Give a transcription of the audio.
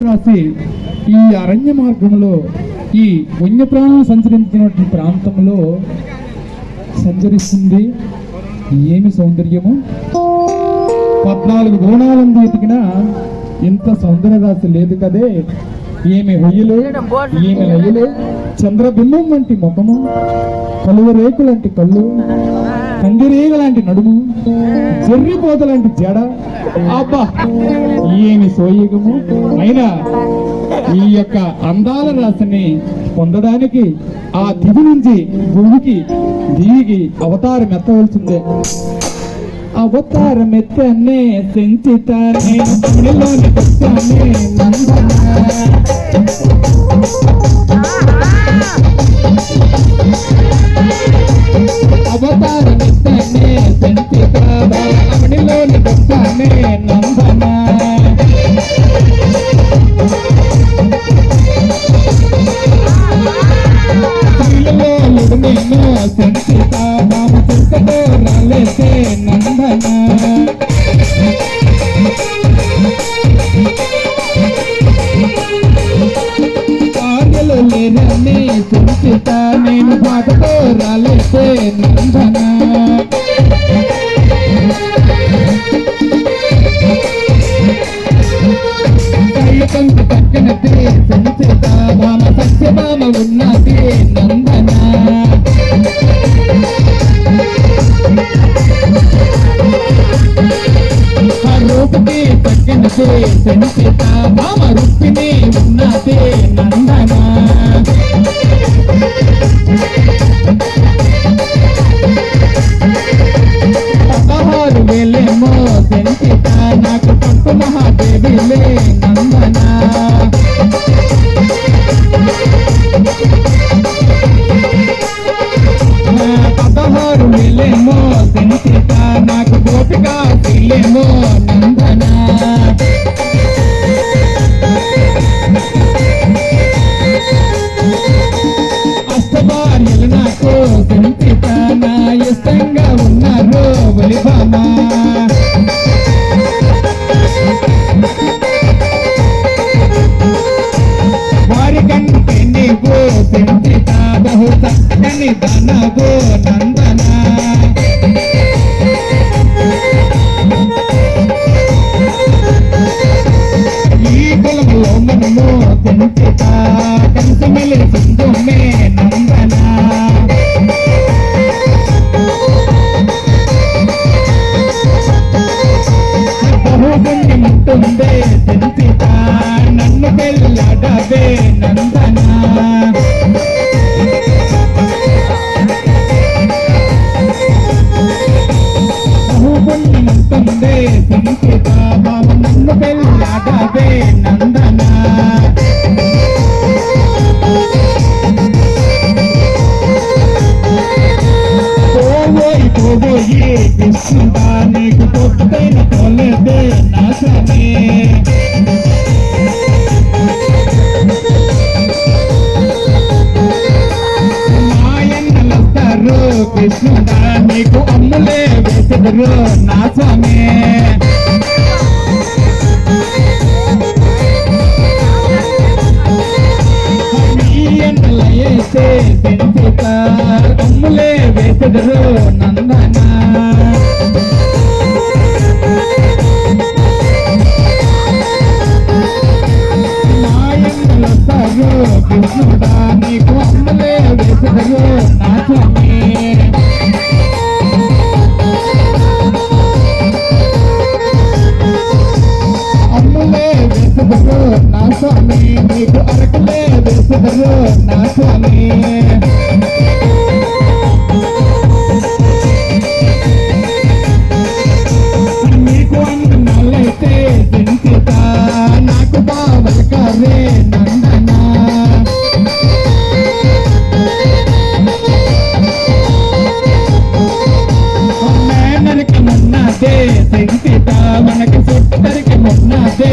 రాసి ఈ అరణ్య మార్గంలో ఈ వన్యప్రాణులు సంచరించినటువంటి ప్రాంతంలో సంచరిస్తుంది. ఏమి సౌందర్యము? పద్నాలుగు గుణాలను ఎతికిన ఇంత సౌందర్య రాశి లేదు కదే. ఏమి హొయ్యలు? ఏమి లయ్యలు చంద్రబింబం వంటి ముఖము కలువరేకు లాంటి కళ్ళు కందిరేగ లాంటి నడుము జర్రిపోత లాంటి జడ అబ్బా ఏమి సోయగము. అయినా ఈ యొక్క అందాల రాశిని పొందడానికి ఆ దివి నుంచి భూమికి దిగి అవతారం ఎత్తవలసిందే. అవతారం ఎత్తనే సెంచితానే నందన. పాటతో రాలేసే నందన కయ్యకంకు పక్కనది సంచిత సత్యభామ ఉన్నది నందన ఆ రూపకి సంచిత భామ రూపిణి నందన. వారి కంటే నీవు సంచిత బహు నంద. సంచిత కలిసి మెలిసిందు మే నందన బహుగుణ్యం ఉంటుందే సంచిత నన్ను పెళ్ళడవే నందన బహుగుణ్యం ఉంటుందే సంచిత బాబు నన్ను పెళ్ళడవే నందన కృష్ణుడా నీకు అమ్ములే వేసెదరు నాశమే మీయన్నలయేసే పెంచుత అమ్ములే వేసెదరు నందన మాయన్నలొస్తారు కృష్ణుడా స్వామి నీకు అరకులే వేసెదరు నా స్వామి. నీకు అన్నలైతే చింతిత నాకు బావలకరే నందన. మేనరికి మున్నదే చింతిత మనకి సుట్టరికి మున్నదే